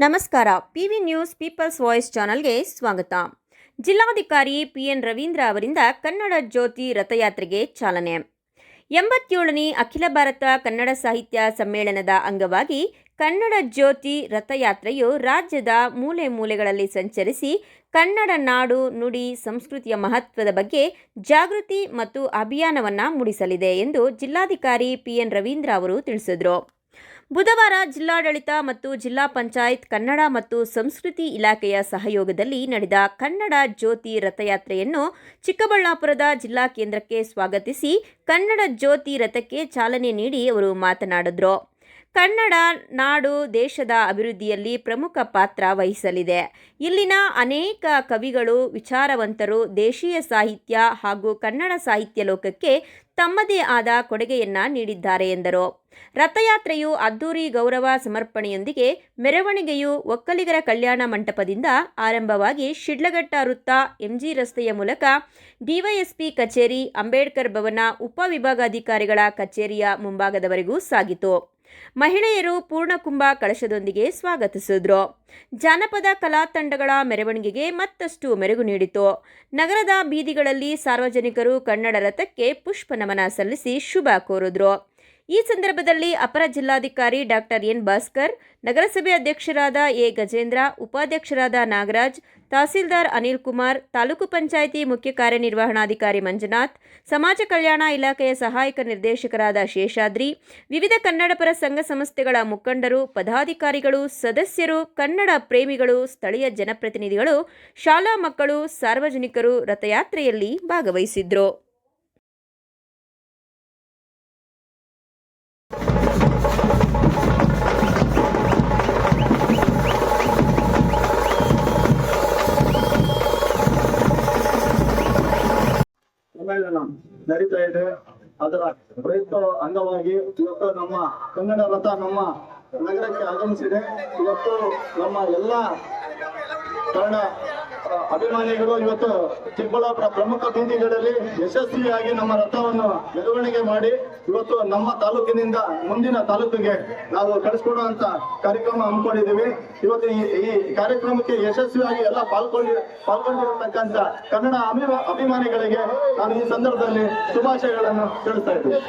ನಮಸ್ಕಾರ. P V news people's voice ಚಾನಲ್ಗೆ ಸ್ವಾಗತ. ಜಿಲ್ಲಾಧಿಕಾರಿ ಪಿಎನ್ ರವೀಂದ್ರ ಅವರಿಂದ ಕನ್ನಡ ಜ್ಯೋತಿ ರಥಯಾತ್ರೆಗೆ ಚಾಲನೆ. ಎಂಬತ್ತೇಳನೇ ಅಖಿಲ ಭಾರತ ಕನ್ನಡ ಸಾಹಿತ್ಯ ಸಮ್ಮೇಳನದ ಅಂಗವಾಗಿ ಕನ್ನಡ ಜ್ಯೋತಿ ರಥಯಾತ್ರೆಯು ರಾಜ್ಯದ ಮೂಲೆ ಮೂಲೆಗಳಲ್ಲಿ ಸಂಚರಿಸಿ ಕನ್ನಡ ನಾಡು, ನುಡಿ, ಸಂಸ್ಕೃತಿಯ ಮಹತ್ವದ ಬಗ್ಗೆ ಜಾಗೃತಿ ಮತ್ತು ಅಭಿಯಾನವನ್ನು ಮೂಡಿಸಲಿದೆ ಎಂದು ಜಿಲ್ಲಾಧಿಕಾರಿ ಪಿಎನ್ ರವೀಂದ್ರ ಅವರು ತಿಳಿಸಿದರು. ಬುಧವಾರ ಜಿಲ್ಲಾಡಳಿತ ಮತ್ತು ಜಿಲ್ಲಾ ಪಂಚಾಯತ್ ಕನ್ನಡ ಮತ್ತು ಸಂಸ್ಕೃತಿ ಇಲಾಖೆಯ ಸಹಯೋಗದಲ್ಲಿ ನಡೆದ ಕನ್ನಡ ಜ್ಯೋತಿ ರಥಯಾತ್ರೆಯನ್ನು ಚಿಕ್ಕಬಳ್ಳಾಪುರದ ಜಿಲ್ಲಾ ಕೇಂದ್ರಕ್ಕೆ ಸ್ವಾಗತಿಸಿ ಕನ್ನಡ ಜ್ಯೋತಿ ರಥಕ್ಕೆ ಚಾಲನೆ ನೀಡಿ ಅವರು ಮಾತನಾಡಿದ್ರು. ಕನ್ನಡ ನಾಡು ದೇಶದ ಅಭಿವೃದ್ಧಿಯಲ್ಲಿ ಪ್ರಮುಖ ಪಾತ್ರ ವಹಿಸಲಿದೆ. ಇಲ್ಲಿನ ಅನೇಕ ಕವಿಗಳು, ವಿಚಾರವಂತರು ದೇಶೀಯ ಸಾಹಿತ್ಯ ಹಾಗೂ ಕನ್ನಡ ಸಾಹಿತ್ಯ ಲೋಕಕ್ಕೆ ತಮ್ಮದೇ ಆದ ಕೊಡುಗೆಯನ್ನ ನೀಡಿದ್ದಾರೆ ಎಂದರು. ರಥಯಾತ್ರೆಯು ಅದ್ದೂರಿ ಗೌರವ ಸಮರ್ಪಣೆಯೊಂದಿಗೆ ಮೆರವಣಿಗೆಯು ಒಕ್ಕಲಿಗರ ಕಲ್ಯಾಣ ಮಂಟಪದಿಂದ ಆರಂಭವಾಗಿ ಶಿಡ್ಲಘಟ್ಟ ವೃತ್ತ, ಎಂಜಿ ರಸ್ತೆಯ ಮೂಲಕ ಡಿವೈಎಸ್ಪಿ ಕಚೇರಿ, ಅಂಬೇಡ್ಕರ್ ಭವನ ಉಪವಿಭಾಗಾಧಿಕಾರಿಗಳ ಕಚೇರಿಯ ಮುಂಭಾಗದವರೆಗೂ ಸಾಗಿತು. ಮಹಿಳೆಯರು ಪೂರ್ಣಕುಂಭ ಕಳಶದೊಂದಿಗೆ ಸ್ವಾಗತಿಸಿದ್ರು. ಜಾನಪದ ಕಲಾ ತಂಡಗಳ ಮೆರವಣಿಗೆಗೆ ಮತ್ತಷ್ಟು ಮೆರುಗು ನೀಡಿತು. ನಗರದ ಬೀದಿಗಳಲ್ಲಿ ಸಾರ್ವಜನಿಕರು ಕನ್ನಡ ರಥಕ್ಕೆ ಪುಷ್ಪ ನಮನ ಸಲ್ಲಿಸಿ ಶುಭ ಕೋರಿದ್ರು. ಈ ಸಂದರ್ಭದಲ್ಲಿ ಅಪರ ಜಿಲ್ಲಾಧಿಕಾರಿ ಡಾಕ್ಟರ್ ಎನ್ ಭಾಸ್ಕರ್, ನಗರಸಭೆ ಅಧ್ಯಕ್ಷರಾದ ಎ ಗಜೇಂದ್ರ, ಉಪಾಧ್ಯಕ್ಷರಾದ ನಾಗರಾಜ್, ತಹಸೀಲ್ದಾರ್ ಅನಿಲ್ ಕುಮಾರ್, ತಾಲೂಕು ಪಂಚಾಯಿತಿ ಮುಖ್ಯ ಕಾರ್ಯನಿರ್ವಹಣಾಧಿಕಾರಿ ಮಂಜುನಾಥ್, ಸಮಾಜ ಕಲ್ಯಾಣ ಇಲಾಖೆಯ ಸಹಾಯಕ ನಿರ್ದೇಶಕರಾದ ಶೇಷಾದ್ರಿ, ವಿವಿಧ ಕನ್ನಡಪರ ಸಂಘ ಸಂಸ್ಥೆಗಳ ಮುಖಂಡರು, ಪದಾಧಿಕಾರಿಗಳು, ಸದಸ್ಯರು, ಕನ್ನಡ ಪ್ರೇಮಿಗಳು, ಸ್ಥಳೀಯ ಜನಪ್ರತಿನಿಧಿಗಳು, ಶಾಲಾ ಮಕ್ಕಳು, ಸಾರ್ವಜನಿಕರು ರಥಯಾತ್ರೆಯಲ್ಲಿ ಭಾಗವಹಿಸಿದ್ರು. ನಡೀತಾ ಇದೆ. ಅದರ ಪ್ರಯತ್ನ ಅಂಗವಾಗಿ ಇವತ್ತು ನಮ್ಮ ಕನ್ನಡ ರಥ ನಮ್ಮ ನಗರಕ್ಕೆ ಆಗಮಿಸಿದೆ. ಇವತ್ತು ನಮ್ಮ ಎಲ್ಲ ಕನ್ನಡ ಅಭಿಮಾನಿಗಳು ಇವತ್ತು ಚಿಕ್ಕಬಳ್ಳಾಪುರ ಪ್ರಮುಖ ಬೀದಿಗಳಲ್ಲಿ ಯಶಸ್ವಿಯಾಗಿ ನಮ್ಮ ರಥವನ್ನು ಮೆರವಣಿಗೆ ಮಾಡಿ ಇವತ್ತು ನಮ್ಮ ತಾಲೂಕಿನಿಂದ ಮುಂದಿನ ತಾಲೂಕಿಗೆ ನಾವು ಕಳಿಸ್ಕೊಡುವಂತ ಕಾರ್ಯಕ್ರಮ ಹಮ್ಮಿಕೊಂಡಿದ್ದೀವಿ. ಇವತ್ತು ಈ ಕಾರ್ಯಕ್ರಮಕ್ಕೆ ಯಶಸ್ವಿಯಾಗಿ ಎಲ್ಲ ಪಾಲ್ಗೊಂಡಿ, ಪಾಲ್ಗೊಂಡಿರತಕ್ಕಂತ ಕನ್ನಡ ಅಭಿಮಾ, ಅಭಿಮಾನಿಗಳಿಗೆ ನಾನು ಈ ಸಂದರ್ಭದಲ್ಲಿ ಶುಭಾಶಯಗಳನ್ನು ತಿಳಿಸ್ತಾ ಇದ್ದೀನಿ.